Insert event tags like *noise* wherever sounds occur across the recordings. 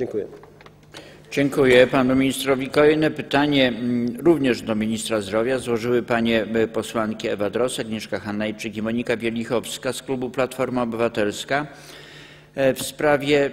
Dziękuję. Dziękuję panu ministrowi. Kolejne pytanie mm, również do ministra zdrowia złożyły panie y, posłanki Ewa Drosek, Agnieszka Hanajczyk i Monika Wielichowska z klubu Platforma Obywatelska e, w sprawie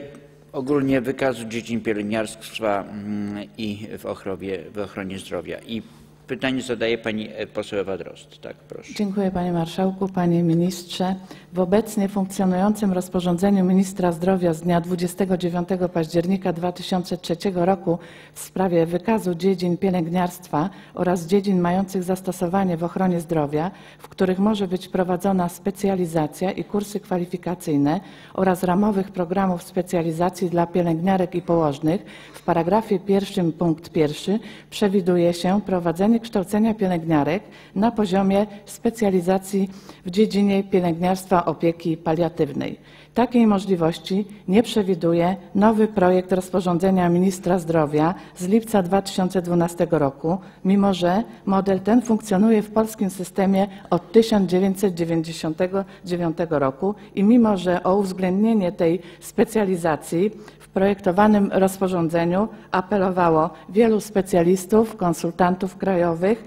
ogólnie wykazu dziedzin pielęgniarstwa mm, i w ochronie, w ochronie zdrowia. I pytanie zadaje pani e, poseł Ewa Drozd. Tak, proszę. Dziękuję Panie Marszałku, Panie Ministrze. W obecnie funkcjonującym rozporządzeniu Ministra Zdrowia z dnia 29 października 2003 roku w sprawie wykazu dziedzin pielęgniarstwa oraz dziedzin mających zastosowanie w ochronie zdrowia, w których może być prowadzona specjalizacja i kursy kwalifikacyjne oraz ramowych programów specjalizacji dla pielęgniarek i położnych, w paragrafie pierwszym punkt pierwszy przewiduje się prowadzenie kształcenia pielęgniarek na poziomie specjalizacji w dziedzinie pielęgniarstwa opieki paliatywnej. Takiej możliwości nie przewiduje nowy projekt rozporządzenia ministra zdrowia z lipca 2012 roku, mimo że model ten funkcjonuje w polskim systemie od 1999 roku i mimo że o uwzględnienie tej specjalizacji projektowanym rozporządzeniu apelowało wielu specjalistów, konsultantów krajowych,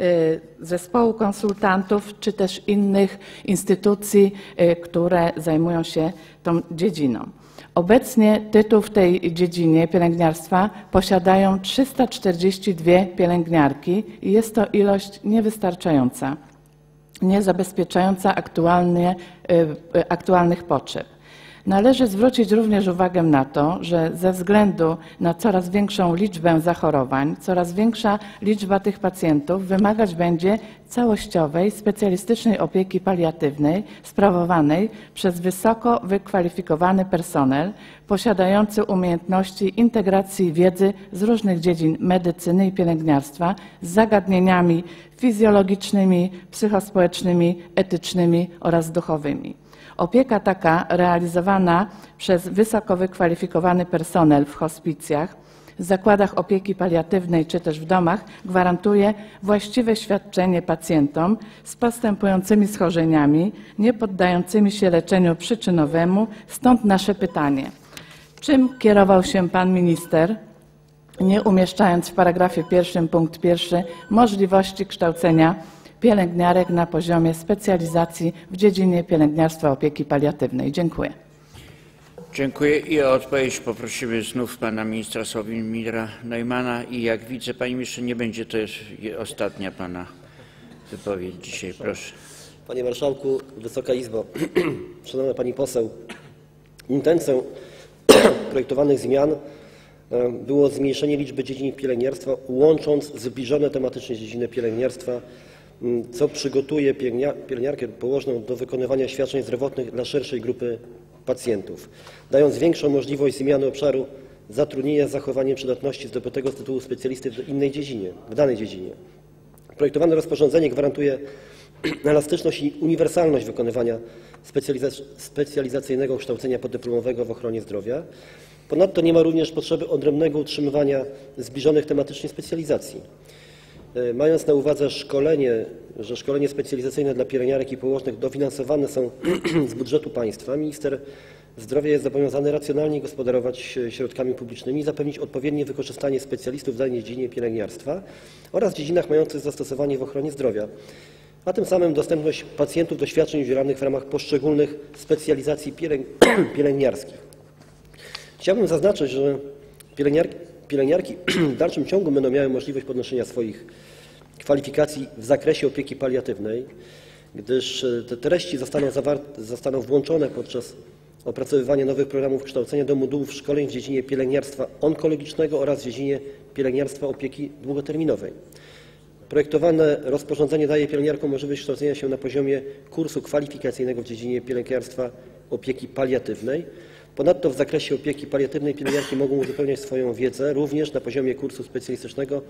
y, zespołu konsultantów czy też innych instytucji, y, które zajmują się tą dziedziną. Obecnie tytuł w tej dziedzinie pielęgniarstwa posiadają 342 pielęgniarki i jest to ilość niewystarczająca, nie zabezpieczająca y, aktualnych potrzeb. Należy zwrócić również uwagę na to, że ze względu na coraz większą liczbę zachorowań, coraz większa liczba tych pacjentów wymagać będzie całościowej, specjalistycznej opieki paliatywnej sprawowanej przez wysoko wykwalifikowany personel posiadający umiejętności integracji wiedzy z różnych dziedzin medycyny i pielęgniarstwa z zagadnieniami fizjologicznymi, psychospołecznymi, etycznymi oraz duchowymi. Opieka taka realizowana przez wysoko wykwalifikowany personel w hospicjach, zakładach opieki paliatywnej czy też w domach gwarantuje właściwe świadczenie pacjentom z postępującymi schorzeniami, nie poddającymi się leczeniu przyczynowemu. Stąd nasze pytanie. Czym kierował się pan minister, nie umieszczając w paragrafie pierwszym punkt pierwszy możliwości kształcenia pielęgniarek na poziomie specjalizacji w dziedzinie pielęgniarstwa opieki paliatywnej. Dziękuję. Dziękuję i o odpowiedź poprosimy znów pana ministra Sławomira Neumana i jak widzę panie ministrze nie będzie to już ostatnia pana wypowiedź dzisiaj. Proszę. Panie Marszałku, Wysoka Izbo, *clears throat* Szanowna Pani Poseł, intencją *clears throat* projektowanych zmian e, było zmniejszenie liczby dziedzin pielęgniarstwa, łącząc zbliżone tematycznie dziedziny pielęgniarstwa co przygotuje pielęgniarkę położną do wykonywania świadczeń zdrowotnych dla szerszej grupy pacjentów, dając większą możliwość zmiany obszaru zatrudnienia z zachowaniem przydatności zdobytego z tytułu specjalisty w innej dziedzinie, w danej dziedzinie. Projektowane rozporządzenie gwarantuje *clears throat* elastyczność i uniwersalność wykonywania specjalizacyjnego kształcenia podyplomowego w ochronie zdrowia. Ponadto nie ma również potrzeby odrębnego utrzymywania zbliżonych tematycznie specjalizacji. E, mając na uwadze szkolenie, że szkolenie specjalizacyjne dla pielęgniarek i położnych dofinansowane są *clears throat* z budżetu państwa, minister zdrowia jest zobowiązany racjonalnie gospodarować e, środkami publicznymi i zapewnić odpowiednie wykorzystanie specjalistów w danej dziedzinie pielęgniarstwa oraz dziedzinach mających zastosowanie w ochronie zdrowia, a tym samym dostępność pacjentów do świadczeń udzielanych w ramach poszczególnych specjalizacji *clears throat* pielęgniarskich. Chciałbym zaznaczyć, że pielęgniarki Pielęgniarki *clears throat* w dalszym ciągu będą miały możliwość podnoszenia swoich kwalifikacji w zakresie opieki paliatywnej, gdyż e, te treści zostaną, zostaną włączone podczas opracowywania nowych programów kształcenia do modułów szkoleń w dziedzinie pielęgniarstwa onkologicznego oraz w dziedzinie pielęgniarstwa opieki długoterminowej. Projektowane rozporządzenie daje pielęgniarkom możliwość kształcenia się na poziomie kursu kwalifikacyjnego w dziedzinie pielęgniarstwa opieki paliatywnej Ponadto w zakresie opieki paliatywnej pielęgniarki mogą uzupełniać swoją wiedzę również na poziomie kursu specjalistycznego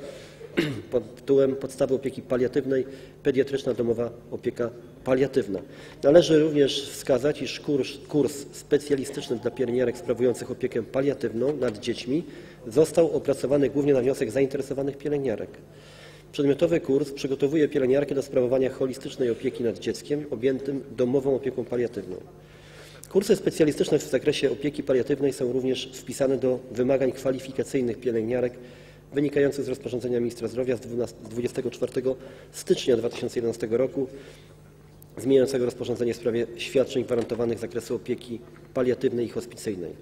*clears throat* pod tytułem Podstawy opieki paliatywnej Pediatryczna domowa opieka paliatywna. Należy również wskazać, iż kurs, kurs specjalistyczny dla pielęgniarek sprawujących opiekę paliatywną nad dziećmi został opracowany głównie na wniosek zainteresowanych pielęgniarek. Przedmiotowy kurs przygotowuje pielęgniarkę do sprawowania holistycznej opieki nad dzieckiem objętym domową opieką paliatywną. Kursy specjalistyczne w zakresie opieki paliatywnej są również wpisane do wymagań kwalifikacyjnych pielęgniarek wynikających z rozporządzenia ministra zdrowia z 12 24 stycznia 2011 roku zmieniającego rozporządzenie w sprawie świadczeń gwarantowanych z zakresu opieki paliatywnej i hospicyjnej.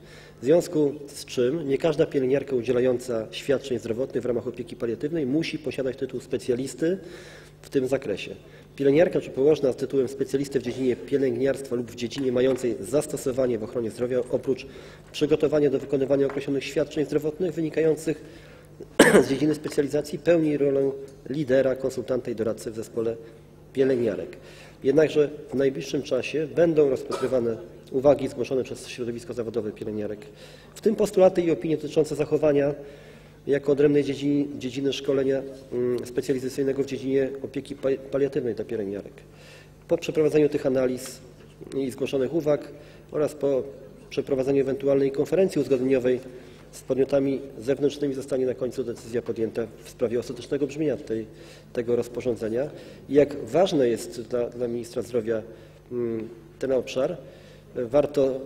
W związku z czym nie każda pielęgniarka udzielająca świadczeń zdrowotnych w ramach opieki paliatywnej musi posiadać tytuł specjalisty w tym zakresie. Pielęgniarka czy położna z tytułem specjalisty w dziedzinie pielęgniarstwa lub w dziedzinie mającej zastosowanie w ochronie zdrowia oprócz przygotowania do wykonywania określonych świadczeń zdrowotnych wynikających *clears throat* z dziedziny specjalizacji pełni rolę lidera, konsultanta i doradcy w zespole pielęgniarek. Jednakże w najbliższym czasie będą rozpatrywane uwagi zgłoszone przez środowisko zawodowe pielęgniarek, w tym postulaty i opinie dotyczące zachowania jako odrębnej dziedziny, dziedziny szkolenia mm, specjalizacyjnego w dziedzinie opieki pa- paliatywnej dla pielęgniarek. Po przeprowadzeniu tych analiz i zgłoszonych uwag oraz po przeprowadzeniu ewentualnej konferencji uzgodnieniowej z podmiotami zewnętrznymi zostanie na końcu decyzja podjęta w sprawie ostatecznego brzmienia tej, tego rozporządzenia. I jak ważny jest dla, dla ministra zdrowia mm, ten obszar, warto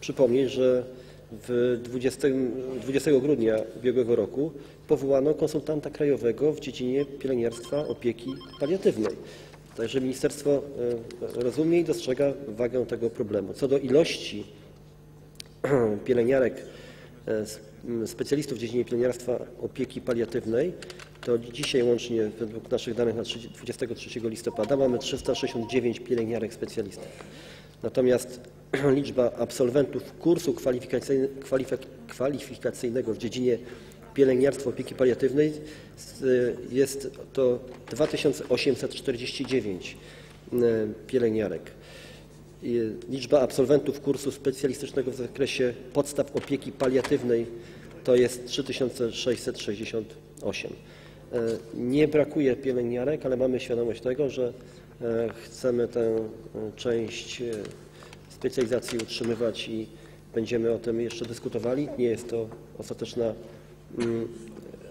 przypomnieć, że w 20, 20 grudnia ubiegłego roku powołano konsultanta krajowego w dziedzinie pielęgniarstwa opieki paliatywnej. Także ministerstwo e, rozumie i dostrzega wagę tego problemu. Co do ilości *clears throat* pielęgniarek, e, specjalistów w dziedzinie pielęgniarstwa opieki paliatywnej, to dzisiaj łącznie według naszych danych na 30 23 listopada mamy 369 pielęgniarek specjalistów. Natomiast liczba absolwentów kursu kwalifikacyjne- kwalifik- kwalifikacyjnego w dziedzinie pielęgniarstwa opieki paliatywnej jest to 2849 e, pielęgniarrak. I Liczba absolwentów kursu specjalistycznego w zakresie podstaw opieki paliatywnej to jest 3668. E, Nie brakuje pielęgniarek, ale mamy świadomość tego, że e, chcemy tę część specjalizacji utrzymywać i będziemy o tym jeszcze dyskutowali. Nie jest to ostateczna mm,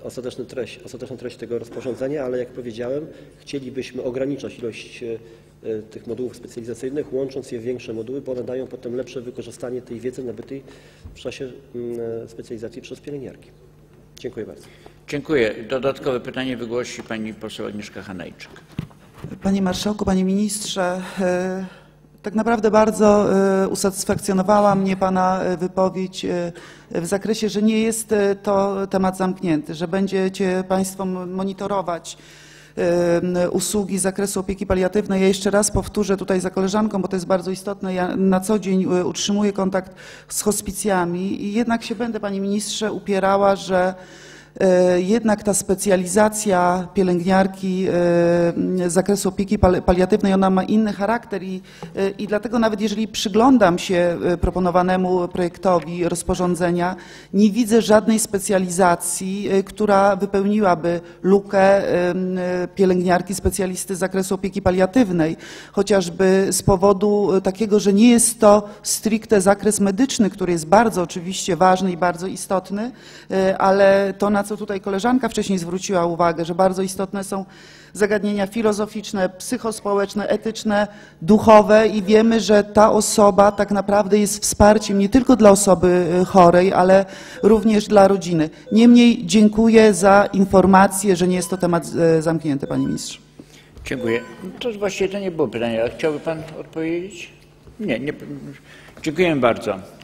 ostateczny treść, ostateczna treść tego rozporządzenia, ale jak powiedziałem, chcielibyśmy ograniczać ilość e, e, tych modułów specjalizacyjnych, łącząc je w większe moduły, bo one dają potem lepsze wykorzystanie tej wiedzy nabytej w czasie mm, e, specjalizacji przez pielęgniarki. Dziękuję bardzo. Dziękuję. Dodatkowe pytanie wygłosi pani poseł Agnieszka Hanajczyk. Panie Marszałku, Panie Ministrze, tak naprawdę bardzo e, usatysfakcjonowała mnie Pana e, wypowiedź e, w zakresie, że nie jest to temat zamknięty, że będziecie Państwo monitorować usługi z zakresu opieki paliatywnej. Ja jeszcze raz powtórzę tutaj za koleżanką, bo to jest bardzo istotne. Ja na co dzień utrzymuję kontakt z hospicjami i jednak się będę, Panie Ministrze, upierała, że Jednak ta specjalizacja pielęgniarki e, z zakresu opieki pal- paliatywnej, ona ma inny charakter i, e, i dlatego nawet jeżeli przyglądam się e, proponowanemu projektowi rozporządzenia, nie widzę żadnej specjalizacji, e, która wypełniłaby lukę e, pielęgniarki specjalisty z zakresu opieki paliatywnej, chociażby z powodu e, takiego, że nie jest to stricte zakres medyczny, który jest bardzo oczywiście ważny i bardzo istotny, e, ale to, na co tutaj koleżanka wcześniej zwróciła uwagę, że bardzo istotne są zagadnienia filozoficzne, psychospołeczne, etyczne, duchowe i wiemy, że ta osoba tak naprawdę jest wsparciem nie tylko dla osoby e, chorej, ale również dla rodziny. Niemniej dziękuję za informację, że nie jest to temat e, zamknięty, panie ministrze. Dziękuję. To właściwie to nie było pytanie, ale chciałby pan odpowiedzieć? Nie, nie. Dziękuję bardzo.